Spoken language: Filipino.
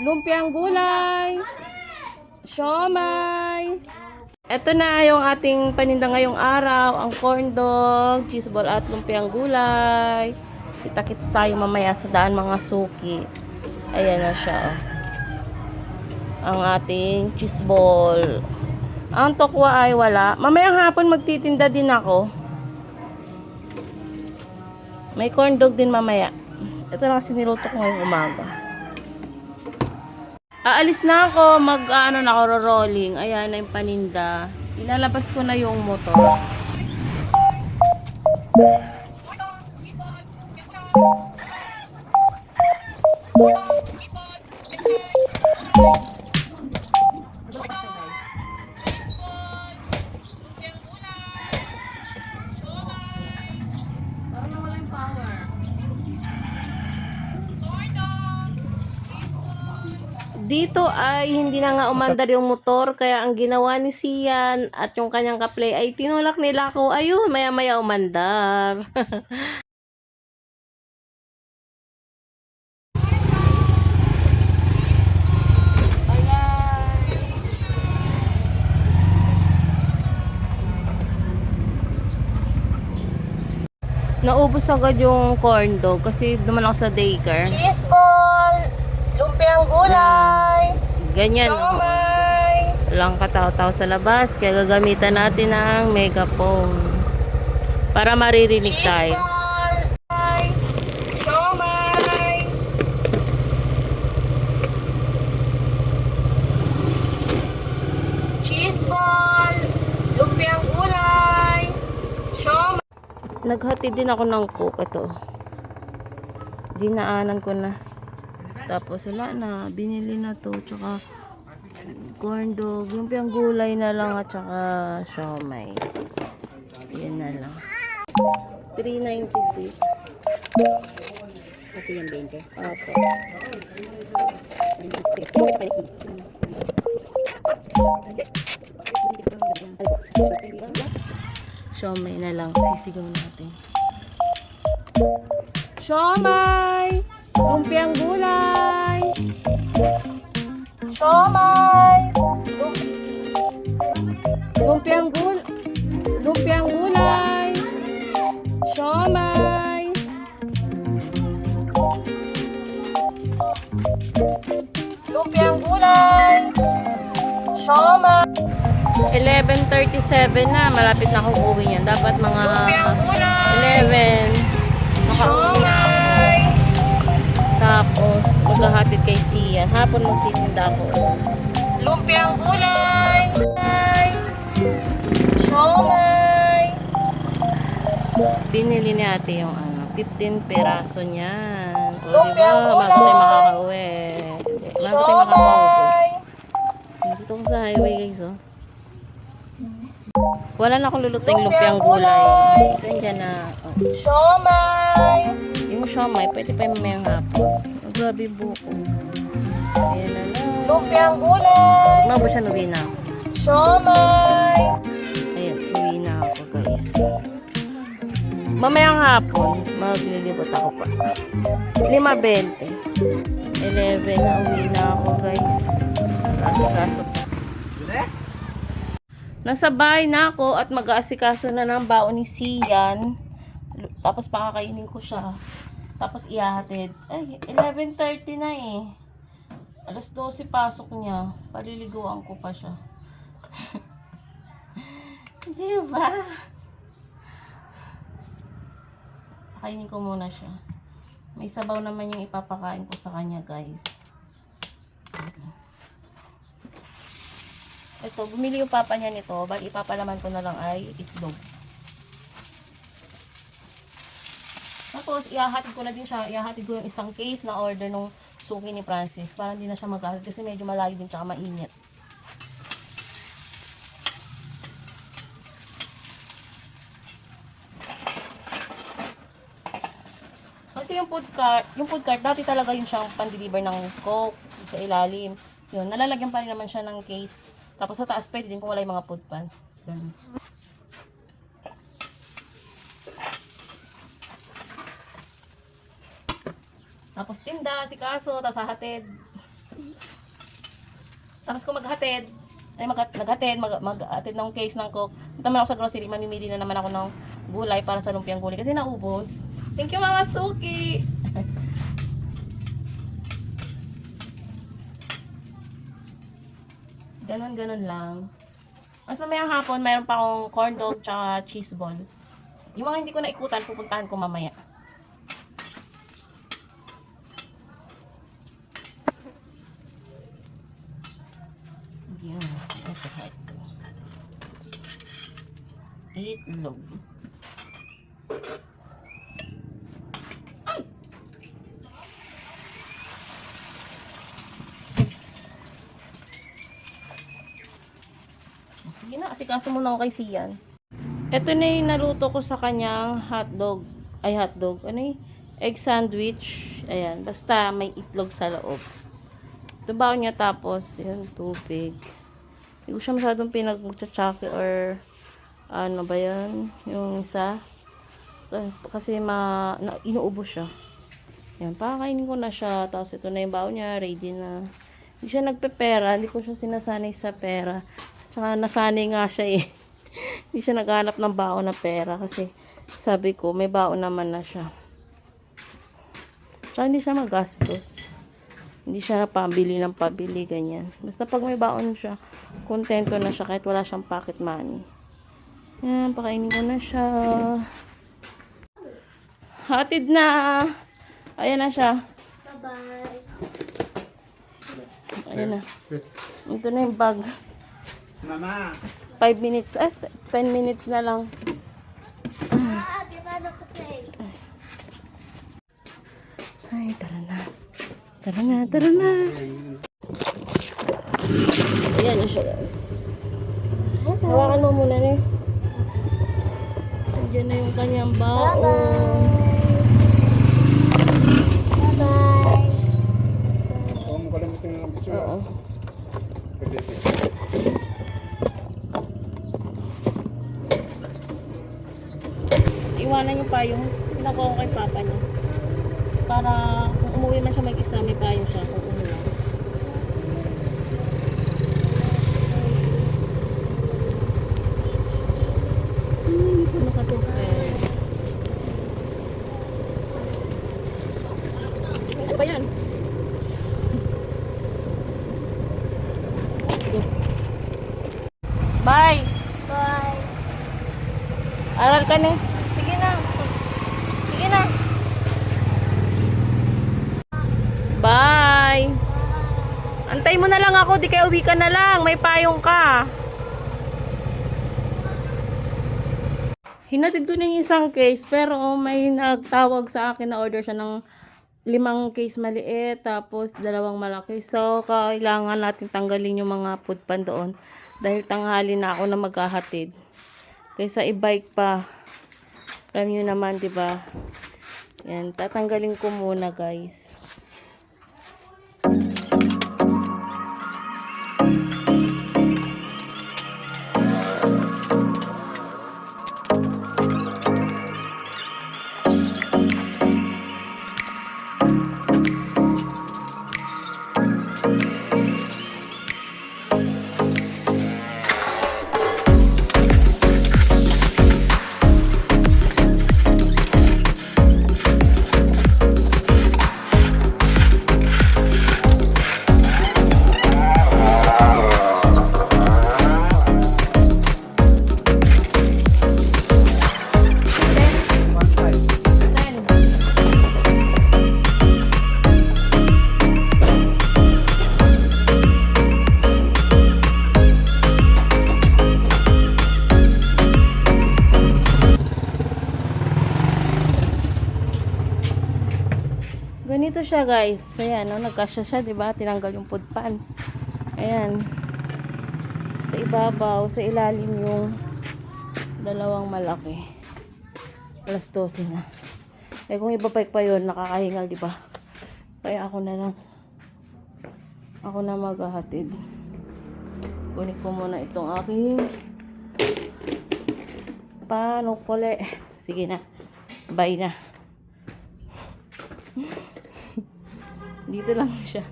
lumpiang gulay, siomay. Ito na yung ating paninda ngayong araw, ang corn dog, cheese ball at lumpiang gulay. Kita-kits tayo mamaya sa daan mga suki. Ayan na siya. oh. Ang ating cheese ball. Ang tokwa ay wala. Mamayang hapon magtitinda din ako. May corn dog din mamaya. Ito lang kasi niluto ko ngayong umaga. Aalis na ako, mag ano na ako rolling. Ayan na yung paninda. Ilalabas ko na yung motor. Dito ay hindi na nga umandar yung motor kaya ang ginawa ni Sian at yung kanyang kaplay ay tinulak nila ako. Ayun, maya maya umandar. Naubos agad yung corn dog kasi duman ako sa daycare. Cheese ball, lumpiang gulay, Ganyan. oh. siomay, Walang kataw-taw sa labas. Kaya gagamitan natin ng megaphone. Para maririnig tayo. Naghatid din ako ng coke. Ito. Dinaanan ko na. Tapos wala na. Binili na to. Tsaka corn dog. Yung piyang gulay na lang at tsaka siomay. Yan na lang. 396. Ito yung 20. Opo. Siomay na lang. Sisigaw natin. Siomay! Lumpiang gulay! Siomay, Lumpiang gul... Lumpiang gulay! Siomay! lumpiang gulay, siomay, 11.37 na. Malapit na akong uwi niyan. Dapat mga lumpiang gulay, 11. Makauwi Tapos, maghahatid kay Sian. Hapon magtitinda ako. lumpiang gulay, siomay, Binili ni ate yung ano, 15 peraso niyan. O, di ba? Maga tayo makakauwi. Maga tayo makapaubos. Dito ko sa highway guys, oh. Wala na akong lulutuing lumpiang gulay. Isa dyan na, oh. siomay, siomay, pwede pa yung mamayang hapon. Oh, grabe buko. Ayan na lang. lumpiang gulay, Naubos siya, uwi na ako. siomay, Ayan, uwi na ako guys. Mamayang hapon, maglilibot ako pa. 5.20. 11 na uwi na ako guys. Asikaso pa. Nasa bahay na ako at mag-aasikaso na ng baon ni Sian. Tapos pakakainin ko siya. Tapos ihahatid. Ay, 11.30 na eh. Alas 12 pasok niya. Paliliguan ko pa siya. Di ba? Pakainin ko muna siya. May sabaw naman yung ipapakain ko sa kanya, guys. Ito, bumili yung papa niya nito. Bali, ipapalaman ko na lang ay itlog. Tapos, ihahatid ko na din siya. Ihahatid ko yung isang case na order nung suki ni Francis. Para hindi na siya mag kasi medyo malayo din tsaka mainit. Kasi yung food cart, yung food cart, dati talaga yun siyang pan-deliver ng coke sa ilalim. Yun, nalalagyan pa rin naman siya ng case. Tapos sa taas, pwede din kung wala yung mga food pan. Ganun. Tapos tinda, si kaso, tapos hahatid. Tapos kung maghatid, ay mag naghatid, mag maghatid ng case ng coke. Punta ako sa grocery, mamimili na naman ako ng gulay para sa lumpiang gulay kasi naubos. Thank you mga suki! Ganon, ganon lang. Mas mamayang hapon, mayroon pa akong corn dog tsaka cheese ball. Yung mga hindi ko naikutan, pupuntahan ko mamaya. Yan. Ito, ito. Itlog. Ay! Sige na, asikaso muna ako kay Sian. Ito na yung naluto ko sa kanyang hotdog. Ay, hotdog. Ano yung egg sandwich. Ayan, basta may itlog sa loob. Ba niya tapos, yun, tubig. Hindi ko siya masyadong pinag-tsake or ano ba yan, yung isa. Kasi ma, na, inuubo siya. Yan, pakakainin ko na siya. Tapos ito na yung baon niya, ready na. Hindi siya nagpepera, hindi ko siya sinasanay sa pera. Tsaka nasanay nga siya eh. hindi siya naghanap ng baon na pera kasi sabi ko, may baon naman na siya. Tsaka hindi siya magastos. Hindi siya pabili ng pabili, ganyan. Basta pag may baon siya, kontento na siya kahit wala siyang pocket money. Yan, pakainin ko na siya. Hatid na. Ayan na siya. Bye-bye. Ayan na. Ito na yung bag. Mama, 5 minutes, eh, 10 minutes na lang. Ah, di ba nakapay? Ay, tara na. Tara na, tara na. Ayan na siya, guys. Hawakan mo muna na Andiyan na yung kanyang baon. Bye-bye. huwag mo kalimutan ng picture. Oo. Iwanan yung payong. Pinakuha ko kay papa niya. Para kung umuwi man siya mag-isa, may payong siya kung umuwi. Hmm, hindi ko nakatupid. Ano ba yan? Bye! Bye. Aral ka na. Sige na. Sige na. Bye. Antay mo na lang ako, di kaya uwi ka na lang. May payong ka. Hinatid ko na yung isang case, pero oh, may nagtawag sa akin na order siya ng limang case maliit, tapos dalawang malaki. So, kailangan natin tanggalin yung mga food pan doon. Dahil tanghali na ako na maghahatid. Kaysa i-bike pa. Alam nyo naman, ba? Yan, tatanggalin ko muna, guys. Ganito siya guys. Ayan, no, nagkasya siya, 'di ba? Tinanggal yung food pan. Ayan. Sa ibabaw, sa ilalim yung dalawang malaki. Alas 12 na. Eh kung ibabike pa yun, nakakahingal, 'di ba? Kaya ako na lang. Ako na maghahatid. Kunin ko muna itong aking panukole. Sige na. Bye na. Dito lang siya.